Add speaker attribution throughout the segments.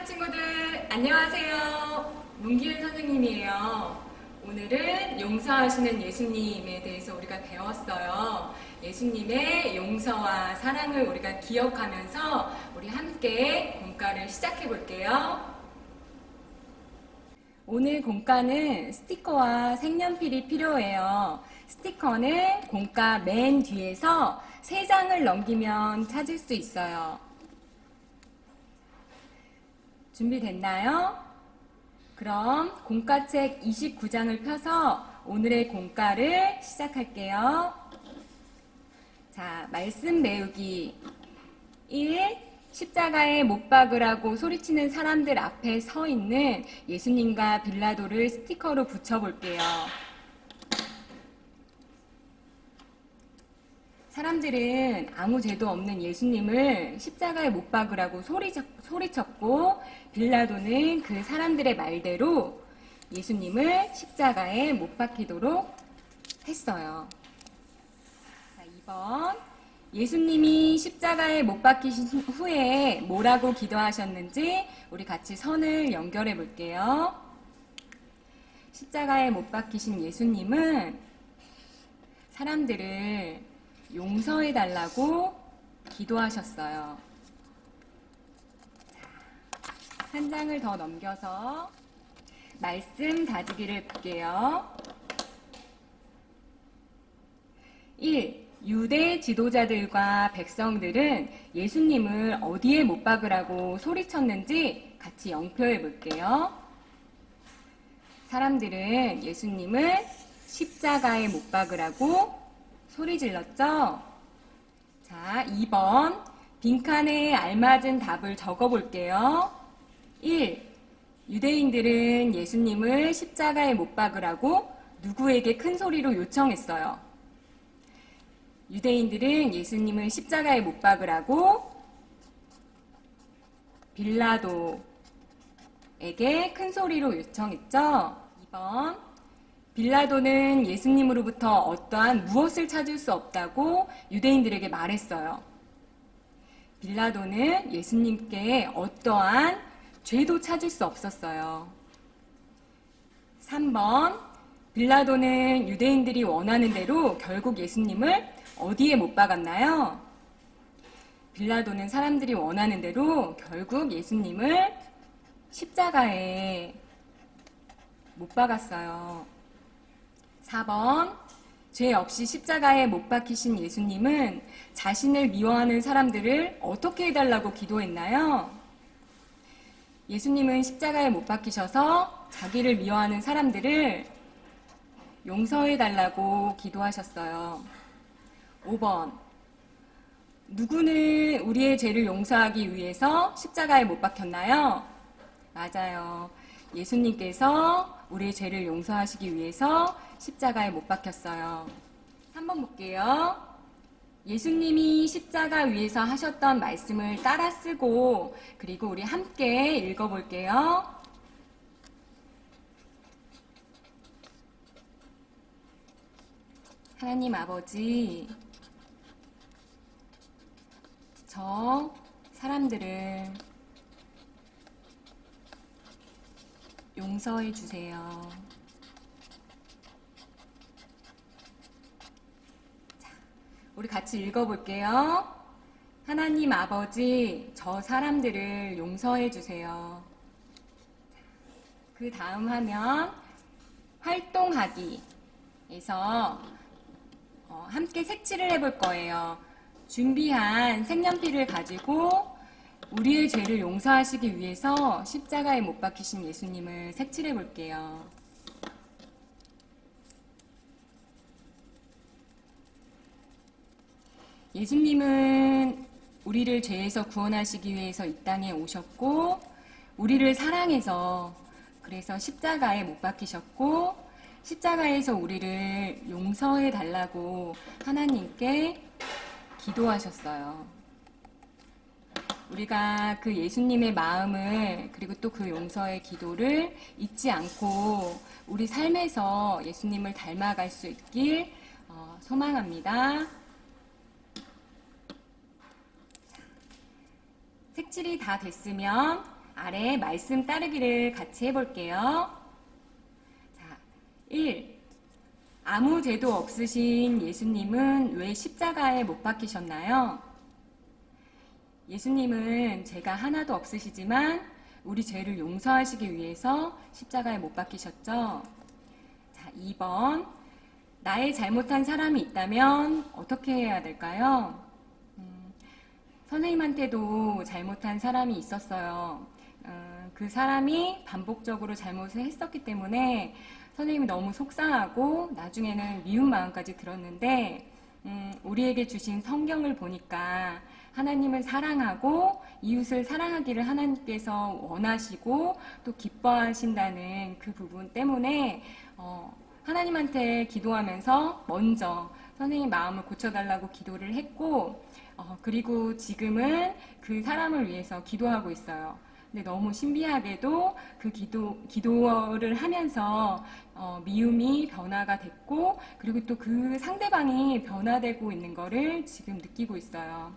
Speaker 1: 학교 친구들 안녕하세요. 문기윤 선생님이에요. 오늘은 용서하시는 예수님에 대해서 우리가 배웠어요. 예수님의 용서와 사랑을 우리가 기억하면서 우리 함께 공과를 시작해 볼게요. 오늘 공과는 스티커와 색연필이 필요해요. 스티커는 공과 맨 뒤에서 세 장을 넘기면 찾을 수 있어요. 준비됐나요? 그럼 공과책 29장을 펴서 오늘의 공과를 시작할게요. 자, 말씀 배우기 1. 십자가에 못 박으라고 소리치는 사람들 앞에 서 있는 예수님과 빌라도를 스티커로 붙여볼게요. 사람들은 아무 죄도 없는 예수님을 십자가에 못 박으라고 소리쳤, 소리쳤 고 빌라도는 그 사람들의 말대로 예수님을 십자가에 못 박히도록 했어요. 자, 2번. 예수님이 십자가에 못 박히신 후에 뭐라고 기도하셨는지 우리 같이 선을 연결해 볼게요. 십자가에 못 박히신 예수님은 사람들을 용서해 달라고 기도하셨어요. 한 장을 더 넘겨서 말씀 다지기를 볼게요. 1. 유대 지도자들과 백성들은 예수님을 어디에 못 박으라고 소리쳤는지 같이 영표해 볼게요. 사람들은 예수님을 십자가에 못 박으라고 소리 질렀죠? 자, 2번. 빈칸에 알맞은 답을 적어 볼게요. 1. 유대인들은 예수님을 십자가에 못 박으라고 누구에게 큰 소리로 요청했어요. 유대인들은 예수님을 십자가에 못 박으라고 빌라도에게 큰 소리로 요청했죠. 2번. 빌라도는 예수님으로부터 어떠한 무엇을 찾을 수 없다고 유대인들에게 말했어요. 빌라도는 예수님께 어떠한 죄도 찾을 수 없었어요. 3번. 빌라도는 유대인들이 원하는 대로 결국 예수님을 어디에 못 박았나요? 빌라도는 사람들이 원하는 대로 결국 예수님을 십자가에 못 박았어요. 4번. 죄 없이 십자가에 못 박히신 예수님은 자신을 미워하는 사람들을 어떻게 해달라고 기도했나요? 예수님은 십자가에 못 박히셔서 자기를 미워하는 사람들을 용서해달라고 기도하셨어요. 5번. 누구는 우리의 죄를 용서하기 위해서 십자가에 못 박혔나요? 맞아요. 예수님께서 우리의 죄를 용서하시기 위해서 십자가에 못 박혔어요. 3번 볼게요. 예수님이 십자가 위에서 하셨던 말씀을 따라 쓰고 그리고 우리 함께 읽어 볼게요. 하나님 아버지, 저 사람들을 용서해 주세요. 자, 우리 같이 읽어볼게요. 하나님 아버지, 저 사람들을 용서해 주세요. 그 다음 하면 활동하기에서 어, 함께 색칠을 해볼 거예요. 준비한 색연필을 가지고 우리의 죄를 용서하시기 위해서 십자가에 못 박히신 예수님을 색칠해 볼게요. 예수님은 우리를 죄에서 구원하시기 위해서 이 땅에 오셨고, 우리를 사랑해서 그래서 십자가에 못 박히셨고, 십자가에서 우리를 용서해 달라고 하나님께 기도하셨어요. 우리가 그 예수님의 마음을 그리고 또 그 용서의 기도를 잊지 않고 우리 삶에서 예수님을 닮아갈 수 있길 어, 소망합니다. 색칠이 다 됐으면 아래 말씀 따르기를 같이 해볼게요. 자, 1. 아무 죄도 없으신 예수님은 왜 십자가에 못 박히셨나요? 예수님은 죄가 하나도 없으시지만 우리 죄를 용서하시기 위해서 십자가에 못 박히셨죠. 자, 2번. 나의 잘못한 사람이 있다면 어떻게 해야 될까요? 음, 선생님한테도 잘못한 사람이 있었어요. 어, 그 사람이 반복적으로 잘못을 했었기 때문에 선생님이 너무 속상하고 나중에는 미운 마음까지 들었는데 음, 우리에게 주신 성경을 보니까 하나님을 사랑하고 이웃을 사랑하기를 하나님께서 원하시고 또 기뻐하신다는 그 부분 때문에 어, 하나님한테 기도하면서 먼저 선생님 마음을 고쳐달라고 기도를 했고 어, 그리고 지금은 그 사람을 위해서 기도하고 있어요. 근데 너무 신비하게도 그 기도, 기도를 하면서 어, 미움이 변화가 됐고 그리고 또 그 상대방이 변화되고 있는 거를 지금 느끼고 있어요.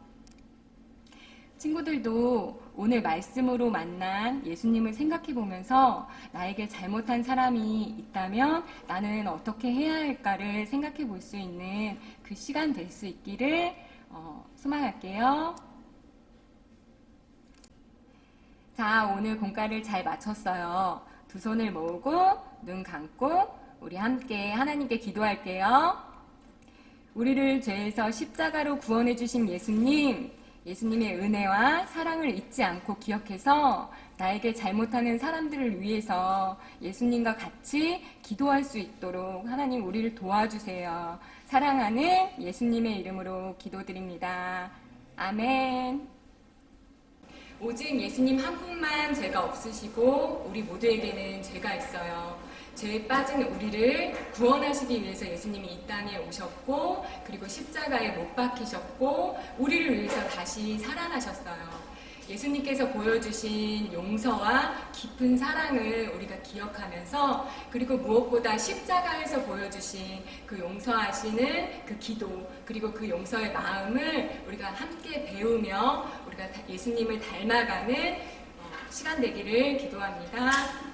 Speaker 1: 친구들도 오늘 말씀으로 만난 예수님을 생각해 보면서 나에게 잘못한 사람이 있다면 나는 어떻게 해야 할까를 생각해 볼 수 있는 그 시간 될 수 있기를 어, 소망할게요. 자, 오늘 공과를 잘 마쳤어요. 두 손을 모으고 눈 감고 우리 함께 하나님께 기도할게요. 우리를 죄에서 십자가로 구원해 주신 예수님, 예수님의 은혜와 사랑을 잊지 않고 기억해서 나에게 잘못하는 사람들을 위해서 예수님과 같이 기도할 수 있도록 하나님 우리를 도와주세요. 사랑하는 예수님의 이름으로 기도드립니다. 아멘. 오직 예수님 한 분만 죄가 없으시고 우리 모두에게는 죄가 있어요. 죄에 빠진 우리를 구원하시기 위해서 예수님이 이 땅에 오셨고 그리고 십자가에 못 박히셨고 우리를 위해서 다시 살아나셨어요. 예수님께서 보여주신 용서와 깊은 사랑을 우리가 기억하면서 그리고 무엇보다 십자가에서 보여주신 그 용서하시는 그 기도 그리고 그 용서의 마음을 우리가 함께 배우며 우리가 예수님을 닮아가는 어, 시간 되기를 기도합니다.